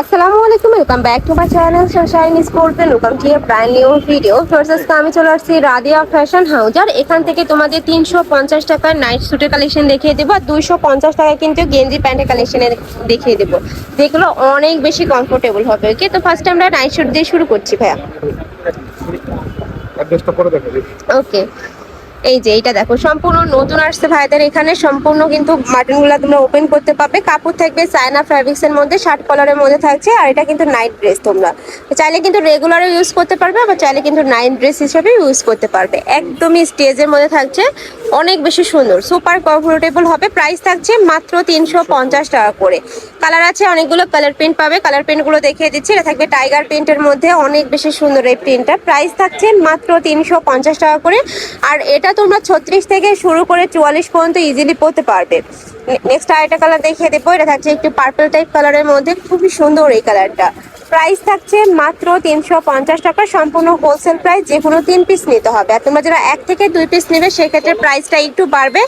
আসসালামু আলাইকুম welcome back to my channel Sunshine Sports and welcome to your brand new video first আমি চলে আসছি রাদিয়া ফ্যাশন হাউস আর এখান থেকে তোমাদের তিনশো পঞ্চাশ টাকার নাইট স্যুটের কালেকশন দেখিয়ে দেবো আর দুইশো পঞ্চাশ টাকা কিন্তু গেঞ্জি প্যান্টের কালেকশনে দেখিয়ে দেবো। যেগুলো অনেক বেশি কমফোর্টেবল হবে ওকে তো ফার্স্ট আমরা নাইট স্যুট দিয়ে শুরু করছি ভাইয়া। ওকে এই যে এইটা দেখো, সম্পূর্ণ নতুন আসছে ভাইদের এখানে, সম্পূর্ণ কিন্তু মাটনগুলা তোমরা ওপেন করতে পারবে। কাপড় থাকবে চায়না ফ্যাব্রিক্স এর মধ্যে শার্ট কলারের মধ্যে থাকছে, আর এটা কিন্তু নাইট ড্রেস তোমরা। চাইলে কিন্তু রেগুলারও ইউজ করতে পারবে, আবার চাইলে কিন্তু নাইট ড্রেস হিসেবে ইউজ করতে পারবে। একদমই স্টেজের মধ্যে থাকছে, অনেক বেশি সুন্দর সুপার কমফোর্টেবল হবে। প্রাইস থাকছে মাত্র তিনশো পঞ্চাশ টাকা করে। কালার আছে, অনেকগুলো কালার প্রিন্ট পাবে। কালার প্রিন্টগুলো দেখিয়ে দিচ্ছি, এটা থাকবে টাইগার প্রিন্টের মধ্যে, অনেক বেশি সুন্দর এই প্রিন্টটা প্রাইস থাকছে মাত্র তিনশো পঞ্চাশ টাকা করে। আর এটা তোমরা ছত্রিশ থেকে শুরু করে চুয়াল্লিশ পর্যন্ত ইজিলি পরতে পারবে। নেক্সট আরেকটা কালার দেখিয়ে দেবো। এটা থাকছে একটু পার্পল টাইপ কালারের মধ্যে। খুবই সুন্দর এই কালারটা প্রাইস থাকছে মাত্র তিনশো পঞ্চাশ টাকা। সম্পূর্ণ হোলসেল প্রাইস যে কোনো তিন পিস নিতে হবে। আর তোমরা যারা এক থেকে দুই পিস নেবে, সেক্ষেত্রে প্রাইসটা একটু বাড়বে।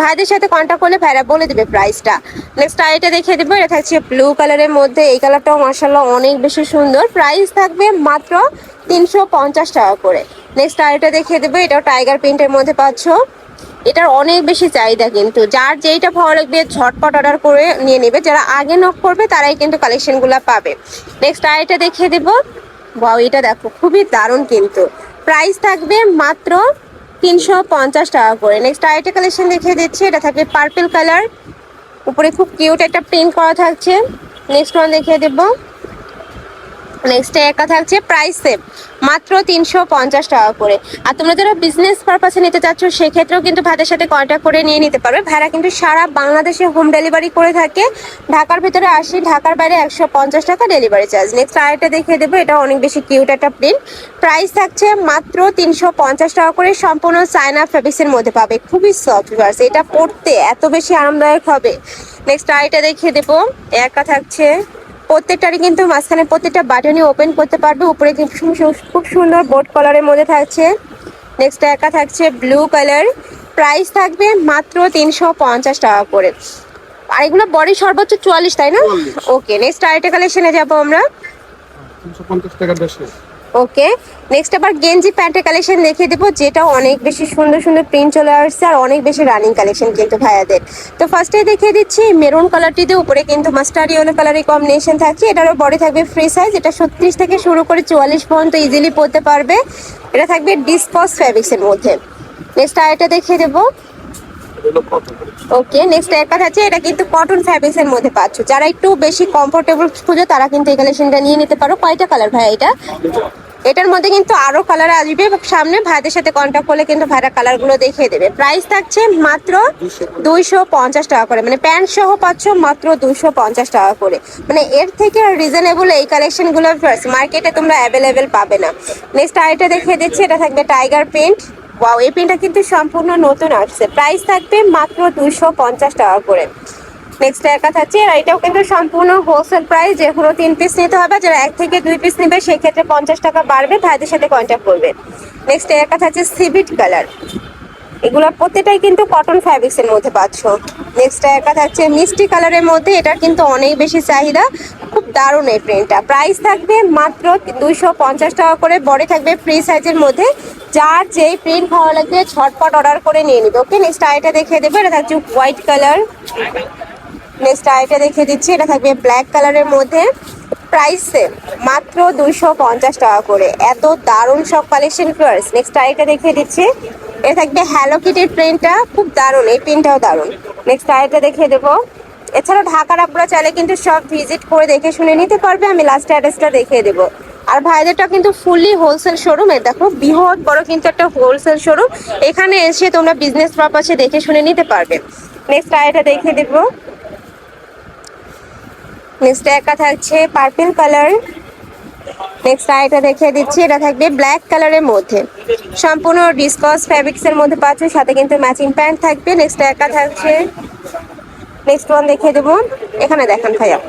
ভাইদের সাথে কন্ট্যাক্ট করলে ভাইরা বলে দেবে প্রাইসটা নেক্সট আইটা দেখিয়ে দেবো। এটা থাকছে ব্লু কালারের মধ্যে। এই কালারটাও মার্শাল্লাহ অনেক বেশি সুন্দর। প্রাইস থাকবে মাত্র তিনশো পঞ্চাশ টাকা করে। নেক্সট আইটা দেখিয়ে দেবো, এটাও টাইগার প্রিন্টের মধ্যে পাচ্ছ। এটার অনেক বেশি চাহিদা কিন্তু। যার যেইটা ভালো লাগবে ঝটপট অর্ডার করে নিয়ে নেবে। যারা আগে নক করবে, তারাই কিন্তু কালেকশনগুলো পাবে। নেক্সট আইটা দেখিয়ে দেবো। বাও এটা দেখো, খুবই দারুণ কিন্তু। প্রাইস থাকবে মাত্র তিনশো পঞ্চাশ টাকা করে। নেক্সট আইটা কালেকশন দেখিয়ে দিচ্ছি, এটা থাকবে পার্পল কালার উপরে খুব কিউট একটা প্রিন্ট করা থাকছে। নেক্সট ওয়ান দেখিয়ে দেবো। নেক্সট একা থাকছে প্রাইস সেম মাত্র তিনশো পঞ্চাশ টাকা করে। আর তোমরা যারা বিজনেস পারপাসে নিতে চাচ্ছ, সেক্ষেত্রেও কিন্তু ভাইদের সাথে কন্ট্যাক্ট করে নিয়ে নিতে পারবে। ভাইরা কিন্তু সারা বাংলাদেশে হোম ডেলিভারি করে থাকে। ঢাকার ভিতরে আসি, ঢাকার বাইরে একশো পঞ্চাশ টাকা ডেলিভারি চার্জ নেক্সট আরেকটা দেখিয়ে দেবো, এটা অনেক বেশি কিউট একটা প্রিন্ট প্রাইস থাকছে মাত্র তিনশো পঞ্চাশ টাকা করে, সম্পূর্ণ চায়না ফেব্রিক্সের মধ্যে পাবে। খুবই সফট ভার্স এটা পড়তে এত বেশি আরামদায়ক হবে। নেক্সট আরেকটা দেখিয়ে দেবো, একা থাকছে প্রত্যেকটারই কিন্তু মাঝখানে প্রত্যেকটা বাটনই ওপেন করতে পারবে। উপরে কিন্তু খুব সুন্দর বোর্ড কালারের মধ্যে থাকছে। নেক্সট একা থাকছে ব্লু কালার প্রাইস থাকবে মাত্র তিনশো পঞ্চাশ টাকা করে। আর এগুলো বডি সর্বোচ্চ চুয়াল্লিশ তাই না? ওকে নেক্সট আরেকটা কালেকশনে যাব আমরা। তিনশো টাকা ওকে নেক্সট আবার গেঞ্জি প্যান্টের কালেকশন দেখিয়ে দেবো, যেটা অনেক বেশি সুন্দর সুন্দর প্রিন্ট চলে আসছে আর অনেক বেশি রানিং কালেকশন কিন্তু ভাইয়াদের। তো ফার্স্টে দেখিয়ে দিচ্ছি মেরুন কালারটিতে উপরে কিন্তু মাস্টার ইয়েলো কালারের কম্বিনেশন থাকছে। এটারও বডি থাকবে ফ্রি সাইজ এটা ছত্রিশ থেকে শুরু করে চুয়াল্লিশ পর্যন্ত ইজিলি পরতে পারবে। এটা থাকবে ডিসকস ফ্যাব্রিক্সের মধ্যে। নেক্সট আরেকটা দেখিয়ে দেবো ওকে নেক্সট একটা আছে, এটা কিন্তু কটন ফ্যাব্রিক্স এর মধ্যে পাচ্ছ। যারা একটু বেশি কমফোর্টেবল খুঁজে, তারা কিন্তু এই কালেকশনটা নিয়ে নিতে পারো। কয়টা কালার ভাই এটা? এটার মধ্যে কিন্তু আরও কালার আসবে সামনে ভাইদের সাথে কন্ট্যাক্ট করলে কিন্তু ভাইরা কালারগুলো দেখিয়ে দেবে। প্রাইস থাকছে মাত্র দুইশো পঞ্চাশ টাকা করে। মানে প্যান্ট সহ পাচ্ছ মাত্র দুইশো পঞ্চাশ টাকা করে। মানে এর থেকে রিজনেবল এই কালেকশনগুলো মার্কেটে তোমরা অ্যাভেলেবেল পাবে না। নেক্সট আইটা দেখিয়ে দিচ্ছি, এটা থাকবে টাইগার প্রিন্ট ওয়াও এই পেনটা কিন্তু সম্পূর্ণ নতুন আসছে। প্রাইস থাকবে মাত্র দুশো পঞ্চাশ টাকা করে। নেক্সট একা থাকছে আর এটাও কিন্তু সম্পূর্ণ হোলসেল প্রাইস যে তিন পিস নিতে হবে, যারা এক থেকে দুই পিস নেবে, সেক্ষেত্রে পঞ্চাশ টাকা বাড়বে, ভাইদের সাথে কন্ট্যাক্ট করবে। নেক্সট একা থাকছে সিভিট কালার এগুলো প্রত্যেকটাই কিন্তু কটন ফ্যাব্রিক্স এর মধ্যে পাচ্ছ। নেক্সট একা থাকছে মিষ্টি কালারের মধ্যে এটা কিন্তু অনেক বেশি চাহিদা। দারুণ এই প্রিন্টটা প্রাইস থাকবে মাত্র দুইশো পঞ্চাশ টাকা করে, বডি থাকবে ফ্রি সাইজের মধ্যে। যার যেই প্রিন্ট ভালো লাগবে ঝটপট অর্ডার করে নিয়ে নিবে ওকে নেক্সট আইটা দেখিয়ে দেবে, এটা থাকছে হোয়াইট কালার নেক্সট আইটা দেখিয়ে দিচ্ছি, এটা থাকবে ব্ল্যাক কালারের মধ্যে। প্রাইস মাত্র দুইশো পঞ্চাশ টাকা করে। এত দারুণ সব কালেকশন ফ্লোয়ার্স নেক্সট আইটা দেখিয়ে দিচ্ছি, এটা থাকবে হ্যালো কিটির প্রিন্টটা খুব দারুণ, এই প্রিন্টটাও দারুণ। নেক্সট আইটা দেখিয়ে দেবো। এছাড়া ঢাকার আপনারা চাইলে কিন্তু সব ভিজিট করে দেখে শুনে নিতে পারবে। আমি লাস্ট অ্যাড্রেসটা দেখিয়ে দেবো। আর ভাইদেরটা কিন্তু ফুললি হোলসেল শোরুম এর দেখো, বৃহৎ বড় কিন্তু একটা হোলসেল শোরুম এখানে এসে তোমরা বিজনেস পারপাসে দেখে শুনে নিতে পারবে। নেক্সট আইটা দেখিয়ে দেবো। নেক্সট একা থাকছে পার্পল কালার নেক্সট আইটা দেখিয়ে দিচ্ছি, এটা থাকবে ব্ল্যাক কালারের মধ্যে। সম্পূর্ণ ডিসকস ফ্যাব্রিক্স এর মধ্যে পাচ্ছে, সাথে কিন্তু ম্যাচিং প্যান্ট থাকবে। নেক্সট একা থাকছে নেক্সট ওয়ান দেখিয়ে দেবো। এখানে দেখান ভাইয়া।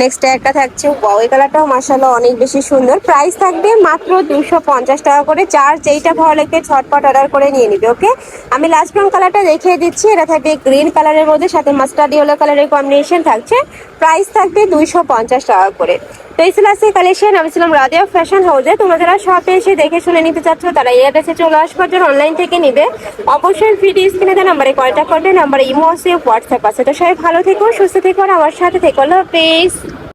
নেক্সট একটা থাকছে ওয়াও এই কালারটাও মাসাল্লাহ অনেক বেশি সুন্দর। প্রাইস থাকবে মাত্র দুশো পঞ্চাশ টাকা করে। চার যেইটা ভালো লাগবে ছটপট অর্ডার করে নিয়ে নিবে ওকে আমি লাস্ট ব্রাউন কালারটা দেখিয়ে দিচ্ছি। এটা থাকবে গ্রিন কালারের মধ্যে, সাথে মাস্টার্ড ইয়েলো কালারের কম্বিনেশন থাকছে। প্রাইস থাকবে দুইশো পঞ্চাশ টাকা করে। তো এই ছিল আজকে কালেকশন, আমি ছিলাম রাজিয়া ফ্যাশন হাউসে। তোমরা যারা শপে এসে দেখে শুনে নিতে চাচ্ছ তারা এই অ্যাড্রেসে চলে আসবার জন্য অনলাইন থেকে নিবে। অবশ্যই ভিডিও স্ক্রিনে দেওয়া নাম্বারে কন্ট্যাক্ট করবে নাম্বারে ইমো আছে হোয়াটসঅ্যাপ আছে। তো সবাই ভালো থেকো, সুস্থ থেকো, আর আমার সাথে থেকো। আল্লাহ হাফেজ